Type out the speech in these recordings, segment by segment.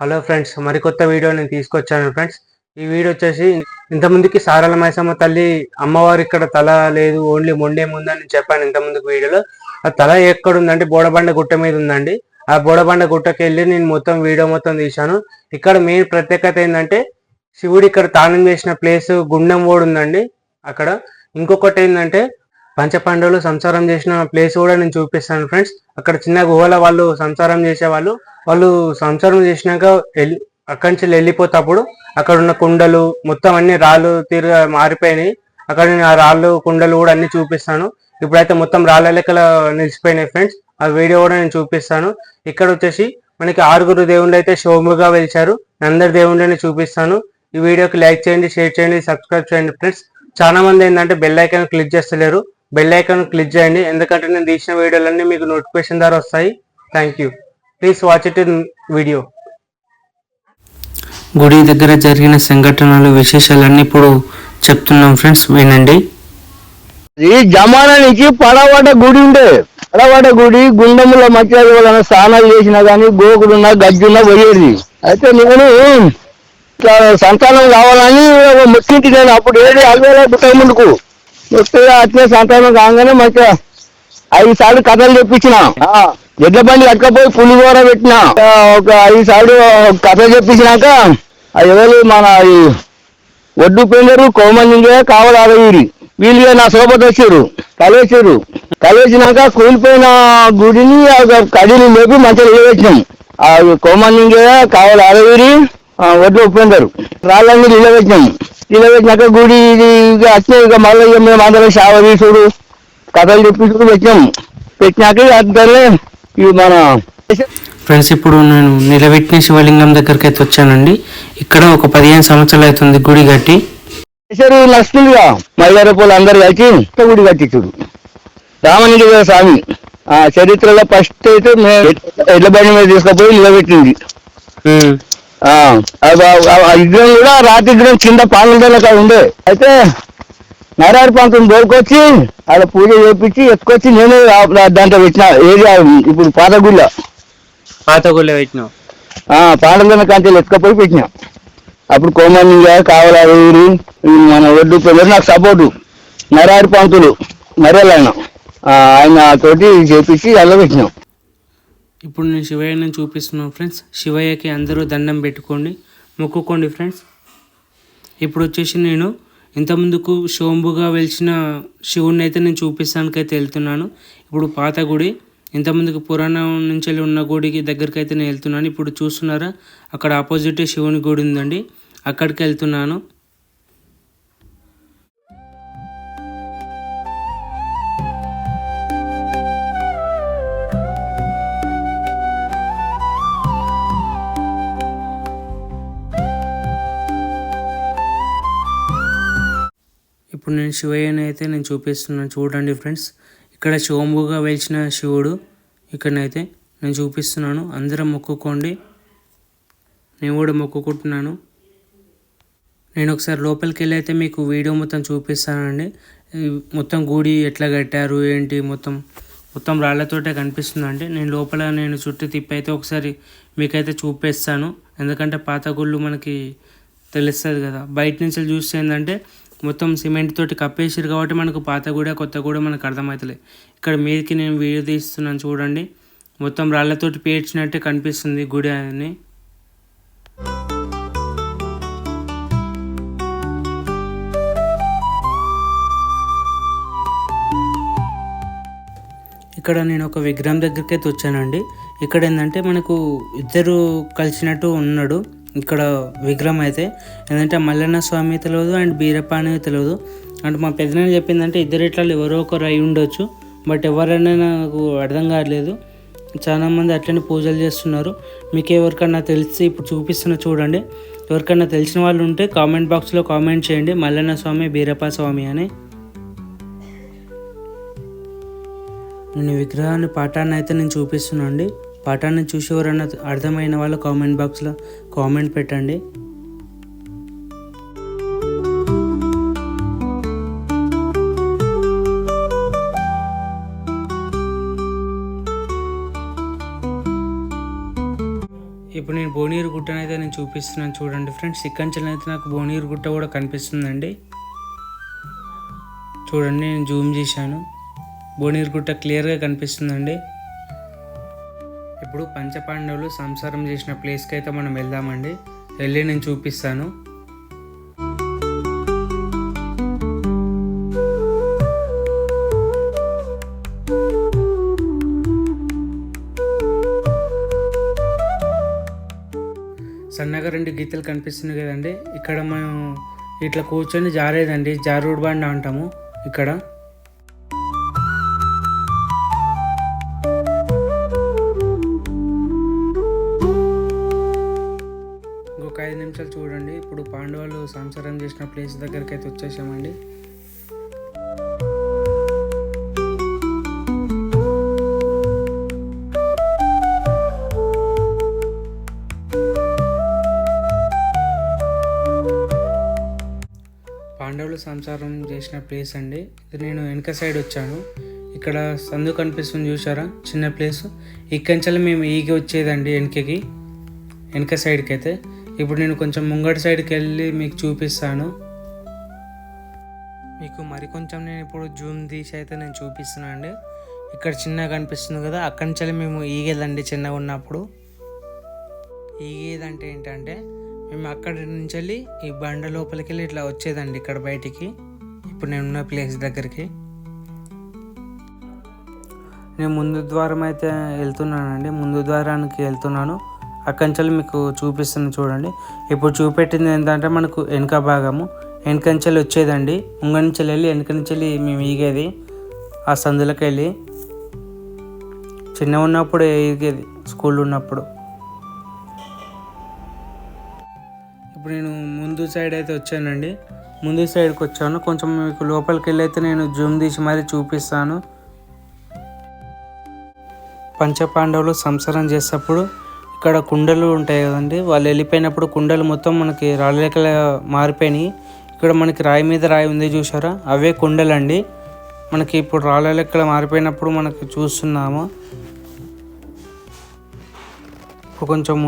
Hello friends మరికొత్త video నేను తీసుకొచ్చాను friends. ఈ వీడియో వచ్చేసి ఇంతమందికి సారల మైసమ్మ తల్లి అమ్మవారు ఇక్కడ తల లేదు ఓన్లీ మొండే ముందని చెప్పాను ఇంతమందికి వీడియోలో. ఆ తల ఎక్కడ ఉందంటే బోడబండ గుట్ట మీద ఉందండి. ఆ బోడబండ గుట్టకి వెళ్ళి నేను మొత్తం వీడియో మొత్తం తీశాను. ఇక్కడ మెయిన్ ప్రత్యేకత ఏంటంటే శివుడు ఇక్కడ తానం చేసిన ప్లేస్ గుండం ఓడి ఉందండి అక్కడ. ఇంకొకటి ఏంటంటే పంచపాండవులు సంసారం చేసిన ప్లేస్ కూడా నేను చూపిస్తాను ఫ్రెండ్స్ అక్కడ చిన్న గుహల వాళ్ళు సంసారం చేసేవాళ్ళు. వాళ్ళు సంసారం చేసినాక వెళ్ళి అక్కడి నుంచి వెళ్ళిపోతప్పుడు అక్కడ ఉన్న కుండలు మొత్తం అన్ని రాళ్ళు తీరుగా మారిపోయినాయి. అక్కడ నేను ఆ రాళ్ళు కుండలు కూడా అన్ని చూపిస్తాను. ఇప్పుడైతే మొత్తం రాళ్ళ లెక్కల నిలిచిపోయినాయి ఫ్రెండ్స్ ఆ వీడియో కూడా నేను చూపిస్తాను. ఇక్కడ వచ్చేసి మనకి ఆరుగురు దేవుళ్ళు అయితే షోముగా వెలిచారు. అందరి దేవుళ్ళని చూపిస్తాను. ఈ వీడియోకి లైక్ చేయండి షేర్ చేయండి సబ్స్క్రైబ్ చేయండి ఫ్రెండ్స్ చాలా మంది ఏంటంటే బెల్ ఐకాన్ క్లిక్ చేస్తలేరు. బెల్ ఐకాన్ క్లిక్ చేయండి. ఎందుకంటే నేను తీసిన వీడియోలన్నీ మీకు నోటిఫికేషన్ ద్వారా వస్తాయి. Thank you please watch it in video గుడి దగ్గర జరిగిన సంఘటనలు విశేషాలన్నీ ఇప్పుడు చెప్తున్నాం ఫ్రెండ్స్. వినండి. ఈ జమానా నుంచి పడవట గుడి ఉండే. పడవట గుడి గుండముల మధ్య ఎవరైనా స్నానాలు చేసినా కానీ గోకుడున్నా గజ్జున్నా పోయేది. అయితే నేను సంతానం కావాలని ముట్టింటి నేను అప్పుడు ఏది అల్వేలా పుట్ట ముందుకు. వస్తే అట్లే సంతానం కాగానే మంచిగా ఐదు సార్లు కథలు చెప్పించిన ఎడ్ల బండి కట్టకపోయి పులిగోర పెట్టిన. ఒక ఐదు సార్లు కథలు చెప్పించినాక ఎవరు మన ఒడ్డు పెండరు కోమందింగే కావలాదగిరి వీళ్ళు నా సోబత్ వచ్చారు. కలిసారు కలిసినాక కూలిపోయిన గుడిని కడిని లేపి మంచిగా ఆ కోమందింగే కావలాదగిరి ఒడ్డు ఉపేందరు రాళ్ళన్నీ నిలబెట్టినాం నిలబెట్టినాక గుడి ఇది ఇక మళ్ళీ ఇక మేము అందరం శావ తీసుడు కథలు చెప్పించుడు పెట్టినాం. పెట్టినాక అందుకనే ఇవి మన ఫ్రెండ్స్ ఇప్పుడు నేను నిలబెట్టిన శివలింగం దగ్గరికి అయితే వచ్చానండి. ఇక్కడ ఒక పదిహేను సంవత్సరాలు అవుతుంది గుడి కట్టి. లక్ష్మిగా మైదారపోలు అందరు కలిసి గుడి కట్టించుడు. రామలింగ స్వామి ఆ చరిత్రలో ఫస్ట్ అయితే ఎడ్ల బండి మీద తీసుకుపోయి నిలబెట్టింది. విగ్రహం కూడా రాతి విగ్రహం కింద పాలన ఉండే. అయితే నారాయణ ప్రాంతం దొరికొచ్చి ఆడ పూజ చేపించి ఎత్తుకొచ్చి నేనే దాంట్లో పెట్టిన ఏది ఆ ఇప్పుడు పాత గుడిలో పాత గుళ్ళ పెట్టినావు? ఆ పాండవుల కాంచెలు ఎత్తుకపోయి పెట్టిన. అప్పుడు కోమలింగ కావలాది ఊరి మన ఒడ్డు పిల్లలు నాకు సపోర్టు. నరారి పంతులు ఆ, ఆయన తోటి చేపించి అల్ల పెట్టినాం. ఇప్పుడు నేను శివయ్యని చూపిస్తున్నాను ఫ్రెండ్స్. శివయ్యకి అందరూ దండం పెట్టుకోండి. మొక్కుకోండి ఫ్రెండ్స్. ఇప్పుడు వచ్చేసి నేను ఇంతకుముందుకు శోంభుగా వెలిచిన శివుణ్ణి అయితే నేను చూపిస్తానికైతే వెళ్తున్నాను. ఇప్పుడు పాత గుడి ఇంతకుముందుకు పురాణం నుంచి వెళ్ళి ఉన్న గుడికి దగ్గరికి అయితే నేను వెళ్తున్నాను. ఇప్పుడు చూస్తున్నారా? అక్కడ ఆపోజిట్ శివుని గుడి ఉందండి. అక్కడికి వెళ్తున్నాను. ఇప్పుడు నేను శివయ్యని అయితే నేను చూపిస్తున్నాను. చూడండి ఫ్రెండ్స్ ఇక్కడ శివంబుగా వెలిచిన శివుడు ఇక్కడనైతే నేను చూపిస్తున్నాను. అందరం మొక్కుకోండి. నేను కూడా మొక్కుకుంటున్నాను. నేను ఒకసారి లోపలికి వెళ్ళి అయితే మీకు వీడియో మొత్తం చూపిస్తానండి. మొత్తం గుడి ఎట్లా కట్టారు ఏంటి మొత్తం మొత్తం రాళ్ళతోటే కనిపిస్తుందండి. నేను లోపల నేను చుట్టూ తిప్పి అయితే ఒకసారి మీకైతే చూపిస్తాను. ఎందుకంటే పాత గుళ్ళు మనకి తెలుస్తుంది కదా. బయట నుంచి చూస్తే ఏంటంటే మొత్తం సిమెంట్ తోటి కప్పేసారు కాబట్టి మనకు పాత కూడా కొత్త కూడా మనకు అర్థమవుతలే ఇక్కడ మీదకి నేను వీడియో తీస్తున్నాను చూడండి. మొత్తం రాళ్ళతోటి పేర్చినట్టే కనిపిస్తుంది గుడి అని. ఇక్కడ నేను ఒక విగ్రహం దగ్గరికి అయితే వచ్చానండి. ఇక్కడ ఏంటంటే మనకు ఇద్దరు కలిసినట్టు ఉన్నాడు. ఇక్కడ విగ్రహం అయితే. ఏంటంటే మల్లన్న స్వామి తెలియదు అండ్ బీరప్ప అనేది తెలియదు. అంటే మా పెద్దనాన్న చెప్పిందంటే ఇద్దరు ఇట్లా ఎవరో ఒకరు అయి ఉండొచ్చు. బట్ ఎవరైనా నాకు అర్థం కావట్లేదు. చాలా మంది అట్లనే పూజలు చేస్తున్నారు. మీకు ఎవరికన్నా తెలిసి ఇప్పుడు చూపిస్తున్న చూడండి. ఎవరికన్నా తెలిసిన వాళ్ళు ఉంటే కామెంట్ బాక్స్లో కామెంట్ చేయండి. మల్లన్న స్వామి బీరప్ప స్వామి అని. నేను విగ్రహాన్ని పాఠాన్ని అయితే నేను చూపిస్తున్నాను అండి పాఠాన్ని చూసేవారన్న అర్థమైన వాళ్ళు కామెంట్ బాక్స్లో కామెంట్ పెట్టండి. ఇప్పుడు నేను భువనగిరి గుట్టను అయితే నేను చూపిస్తున్నాను చూడండి ఫ్రెండ్స్. ఇక్కడి నుంచి అయితే నాకు భువనగిరి గుట్ట కూడా కనిపిస్తుందండి. చూడండి నేను జూమ్ చేశాను. భువనగిరి గుట్ట క్లియర్గా కనిపిస్తుందండి. ఇప్పుడు పంచపాండవులు సంసారం చేసిన ప్లేస్కి అయితే మనం వెళ్దామండి. వెళ్ళి నేను చూపిస్తాను. సన్నగా రెండు గీతలు కనిపిస్తున్నాయి కదండి. ఇక్కడ మనం ఇట్లా కూర్చొని జారేదండి. జారుడు బండ అంటాము. ఇక్కడ. ఇంకొక చూడండి. ఇప్పుడు పాండవులు సంసారం చేసిన ప్లేస్ దగ్గరికి అయితే వచ్చేసామండి. పాండవులు సంసారం చేసిన ప్లేస్ అండి. ఇది నేను వెనక సైడ్ వచ్చాను. ఇక్కడ సందు కనిపిస్తుంది చూసారా చిన్న ప్లేస్ ఇక్కడి నుంచి మేము ఈగి వచ్చేదండి వెనకకి. వెనక సైడ్కి అయితే. ఇప్పుడు నేను కొంచెం ముంగటి సైడ్కి వెళ్ళి మీకు చూపిస్తాను. మీకు మరి కొంచెం నేను ఇప్పుడు జూమ్ తీసి అయితే నేను చూపిస్తున్నాను అండి. ఇక్కడ చిన్నగా కనిపిస్తుంది కదా అక్కడి నుంచి మేము ఈగేదండి చిన్నగా ఉన్నప్పుడు. ఈగేదంటే ఏంటంటే మేము అక్కడి నుంచి వెళ్ళి ఈ బండ లోపలికి వెళ్ళి ఇట్లా వచ్చేదండి ఇక్కడ బయటికి. ఇప్పుడు నేను ఉన్న ప్లేస్ దగ్గరికి. నేను ముందు ద్వారం అయితే వెళ్తున్నానండి ముందు ద్వారానికి వెళ్తున్నాను. అక్కడి నుంచి వెళ్ళి మీకు చూపిస్తుంది చూడండి. ఇప్పుడు చూపెట్టింది ఏంటంటే మనకు వెనుక భాగము. వెనుక నుంచి వెళ్ళి వచ్చేదండి. ముంగ నుంచి వెళ్ళి వెనుక నుంచి వెళ్ళి మేము ఈగేది. ఆ సందులకు వెళ్ళి చిన్న ఉన్నప్పుడు ఈగేది. స్కూల్ ఉన్నప్పుడు. ఇప్పుడు నేను ముందు సైడ్ అయితే వచ్చానండి. ముందు సైడ్కి వచ్చాను. కొంచెం మీకు లోపలికి వెళ్ళి అయితే నేను జూమ్ తీసి మరీ చూపిస్తాను. పంచపాండవులు సంసారం చేసేటప్పుడు ఇక్కడ కుండలు ఉంటాయి కదండి. వాళ్ళు వెళ్ళిపోయినప్పుడు కుండలు మొత్తం మనకి రాళ్ళెక్కల మారిపోయినాయి. ఇక్కడ మనకి రాయి మీద రాయి ఉంది చూసారా అవే కుండలండి. మనకి ఇప్పుడు రాళ్ళ లెక్కలు మారిపోయినప్పుడు మనకి చూస్తున్నాము. ఇప్పుడు కొంచెం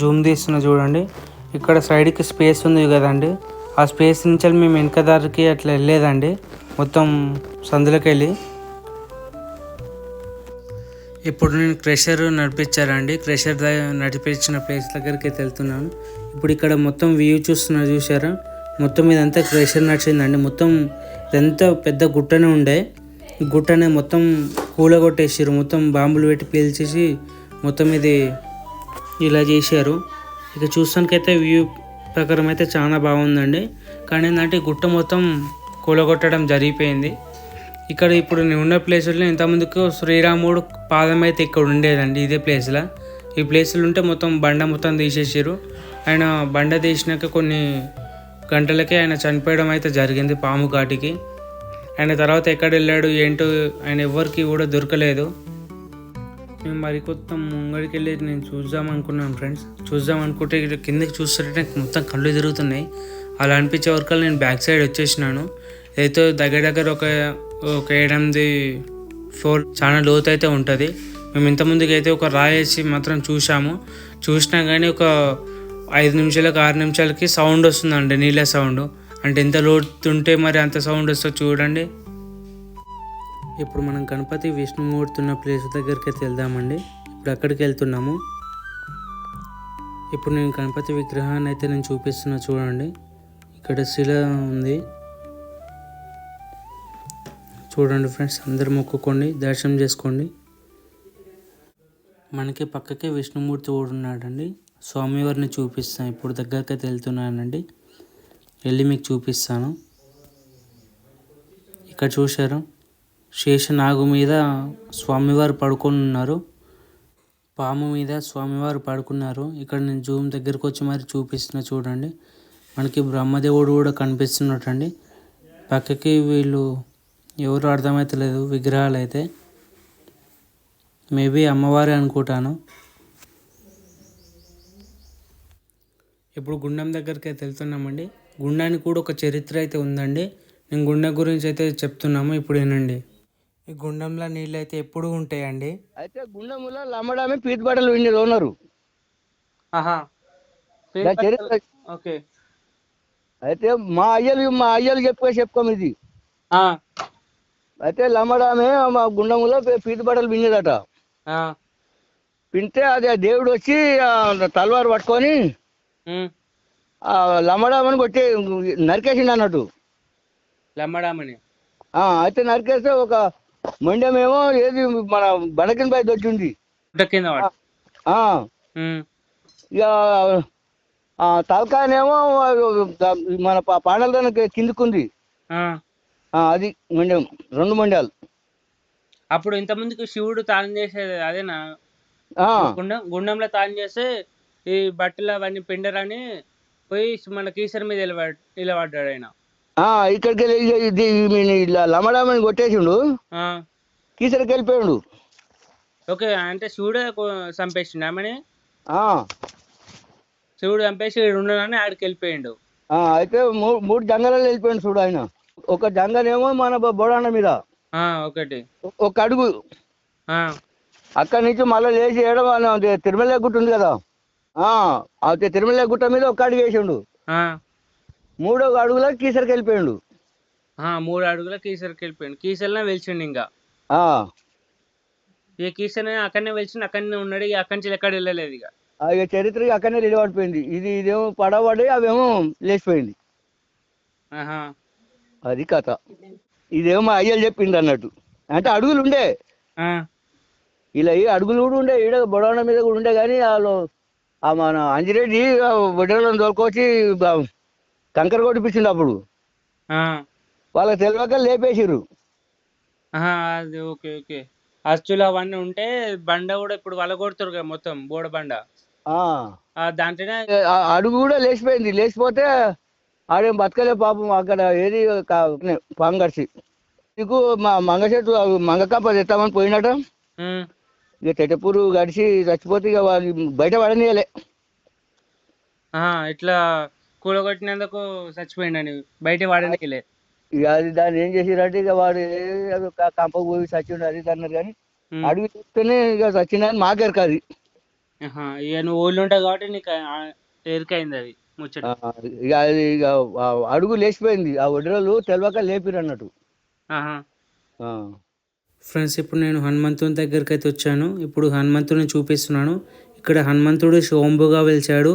జూమ్ తీస్తున్నా చూడండి. ఇక్కడ సైడ్కి స్పేస్ ఉంది కదండి. ఆ స్పేస్ నుంచి మేము వెనక దారికి అట్లా వెళ్ళేదండి. మొత్తం సందులోకి వెళ్ళి ఇప్పుడు నేను క్రెషర్ నడిపించారండి. క్రెషర్ నడిపించిన ప్లేస్ దగ్గరికి అయితే వెళ్తున్నాను. ఇప్పుడు ఇక్కడ మొత్తం వ్యూ చూస్తున్నారు చూసారా మొత్తం ఇదంతా క్రెషర్ నడిచిందండి. మొత్తం ఇదంతా పెద్ద గుట్టనే ఉండే. గుట్టనే మొత్తం కూలగొట్టేసారు మొత్తం బాంబులు పెట్టి పేల్చేసి మొత్తం ఇది ఇలా చేశారు. ఇక చూస్తానికైతే వ్యూ ప్రకారం అయితే చాలా బాగుందండి. కానీ ఏంటంటే గుట్ట మొత్తం కూలగొట్టడం జరిగిపోయింది. ఇక్కడ ఇప్పుడు నేను ఉన్న ప్లేసుల్లో ఇంతకుముందుకు శ్రీరాముడు పాదం అయితే ఇక్కడ ఉండేదండి ఇదే ప్లేస్లో ఈ ప్లేసులు ఉంటే మొత్తం బండ మొత్తం తీసేసారు ఆయన బండ తీసినాక కొన్ని గంటలకే ఆయన చనిపోయడం అయితే జరిగింది పాము ఘాటికి. ఆయన తర్వాత ఎక్కడ వెళ్ళాడు ఏంటో ఆయన ఎవరికి కూడా దొరకలేదు. మేము మరి కొత్త ముంగడికి వెళ్ళి నేను చూద్దాం అనుకున్నాను ఫ్రెండ్స్ చూద్దాం అనుకుంటే కిందకి చూస్తుంటే మొత్తం కళ్ళు తిరుగుతున్నాయి. అలా అనిపించే వరకు నేను బ్యాక్ సైడ్ వచ్చేసినాను. అయితే దగ్గర దగ్గర ఒక ఒక ఏడెనిమిది ఫోర్ చాలా లోతు అయితే ఉంటుంది. మేము ఇంతకుముందుకు అయితే ఒక రాయేసి మాత్రం చూసాము చూసినా కానీ ఒక ఐదు నిమిషాలకు ఆరు నిమిషాలకి సౌండ్ వస్తుందండి నీళ్ళ సౌండ్. అంటే ఎంత లోతు ఉంటే మరి అంత సౌండ్ వస్తుందో చూడండి. ఇప్పుడు మనం గణపతి విష్ణుమూర్తి ఉన్న ప్లేస్ దగ్గరికి అయితే వెళ్దామండి. ఇప్పుడు అక్కడికి వెళ్తున్నాము. ఇప్పుడు నేను గణపతి విగ్రహాన్ని అయితే నేను చూపిస్తున్నా చూడండి. ఇక్కడ శిల ఉంది. చూడండి ఫ్రెండ్స్ అందరు మొక్కుకోండి దర్శనం చేసుకోండి. మనకి పక్కకే విష్ణుమూర్తి కూడా ఉన్నాడండి. స్వామివారిని చూపిస్తాను ఇప్పుడు దగ్గరకి అయితే వెళ్తున్నానండి. వెళ్ళి మీకు చూపిస్తాను. ఇక్కడ చూశారు శేషనాగు మీద స్వామివారు పడుకొని ఉన్నారు. పాము మీద స్వామివారు పడుకున్నారు. ఇక్కడ నేను జూమ్ దగ్గరకు వచ్చి మరి చూపిస్తున్న చూడండి. మనకి బ్రహ్మదేవుడు కూడా కనిపిస్తున్నట్టండి. పక్కకి వీళ్ళు ఎవరు అర్థమవుతలేదు విగ్రహాలు అయితే మేబీ అమ్మవారే అనుకుంటాను. ఇప్పుడు గుండం దగ్గరికి అయితే వెళ్తున్నామండి. గుండానికి కూడా ఒక చరిత్ర అయితే ఉందండి. నేను గుండం గురించి అయితే చెప్తున్నాము ఇప్పుడు వినండి. ఈ గుండంలో నీళ్ళు అయితే ఎప్పుడు ఉంటాయండి? అయితే గుండములో లమ్మడామే పీత బట్టలు విండి ఉన్నారు ఆహా. ఓకే. అయితే మా అయ్యలు మా అయ్యలు చెప్పుకో చెప్పుకోం ఇది. ఆ, అయితే లమ్మడామే మా గుండములో పీతి బట్టలు పిండేదట. పింటే అది ఆ దేవుడు వచ్చి తలవారు పట్టుకొని లమ్మడామని కొట్టి నరికేసిండు అన్నట్టు. లమ్మడామని అయితే నరికేస్తే ఒక మొండెమేమో ఏది మన బడకిన పై దొచ్చింది. ఇక తలకాయనేమో మన పాండల కిందికుంది. అది మొండెం రెండు మొండాలు అప్పుడు ఇంత ముందుకు శివుడు తాళం చేసేది అదేనా? ఆ, గుండం గుండంలో తాళం చేస్తే ఈ బట్టలు అవన్నీ పిండరని పోయి మన కీసర మీద నిలబడ్ నిలబడ్డాడు ఆయన. ఆ, ఇక్కడికి వెళ్ళి ఇలా లమ్మడామని కొట్టేసిండు. ఆ, కీసరికి వెళ్ళిపోయాడు. ఓకే అంటే శివుడే చంపేసిండు ఆమెని? ఆ, శివుడు చంపేసి ఉన్నాడని ఆడికి వెళ్ళిపోయిండు. ఆ, అయితే మూడు జంగలలో వెళ్ళిపోయాడు చూడు ఆయన. ఒక జంగనేమో మన బొడాన మీద. ఒకటి. ఒక అడుగు. అక్కడి నుంచి మళ్ళీ లేచి ఏడవ తిరుమల గుట్ట ఉంది కదా. ఆ, ఆ తిరుమల గుట్ట మీద ఒక అడుగు వేసిండు. మూడో అడుగులో కీసరికి వెళ్ళిపోయాడు. ఆ, మూడు అడుగుల కీసరికి వెళ్ళిపోయిండు. కీసర్లో వెలిచిండు ఇంకా. ఆ, ఇక కీసర్ అక్కడనే వెలిచిండు అక్కడనే ఉన్నాడు. ఇక అక్కడి నుంచి ఎక్కడ వెళ్ళలేదు ఇక. ఇక చరిత్ర అక్కడనే నిలబడిపోయింది. ఇది ఇదేమో పడబడి అవేమో లేచిపోయింది. ఆహా. అది కథ. ఇదేమో మా అయ్యలు చెప్పింది అన్నట్టు. అంటే అడుగులు ఉండే. ఇలా ఈ అడుగులు కూడా ఉండే ఈడ బొడవన మీద కూడా ఉండే కానీ వాళ్ళు ఆ మన అంజిరెడ్డి బొడ్డలను తోలుకొచ్చి కంకర కొట్టిపించిండు అప్పుడు. వాళ్ళకి తెలియక లేపేసిర్రు. Okay okay. అచ్చులు అవన్నీ ఉంటే బండ కూడా ఇప్పుడు వల కొడుతారు కదా మొత్తం బోడ బండ. దాంట్లోనే అడుగు కూడా లేచిపోయింది. లేచిపోతే ఆడేం బతకలే పాపం అక్కడ ఏది పాంగర్సి. నీకు మా మంగ చెట్టు మంగకాప తెస్తామని పోయినట. ఇక తెట్టపూరు గడిచి చచ్చిపోతే ఇక బయట పడనీయలే. ఇట్లా కూలగొట్టినందుకు చచ్చిపోయిండని బయట వాడనికిలే ఇక అది దాన్ని ఏం చేసిరంటే ఇక వాడు కంప పోయి చచ్చిండు అది అన్నారు కానీ అడుగు చెప్తేనే ఇక చచ్చిందని మాకెరక అది. ఆహా, ఇక నువ్వు ఊళ్ళో ఉంటావు కాబట్టి నీకు ఎరికైంది అది. ఇక అది ఇక అడుగు లేచిపోయింది. ఆ ఒడ్రలు తెలియక లేపిరు అన్నట్టు. ఫ్రెండ్స్ ఇప్పుడు నేను హనుమంతుని దగ్గరికి అయితే వచ్చాను. ఇప్పుడు హనుమంతుని చూపిస్తున్నాను. ఇక్కడ హనుమంతుడు శోంభుగా వెలిచాడు.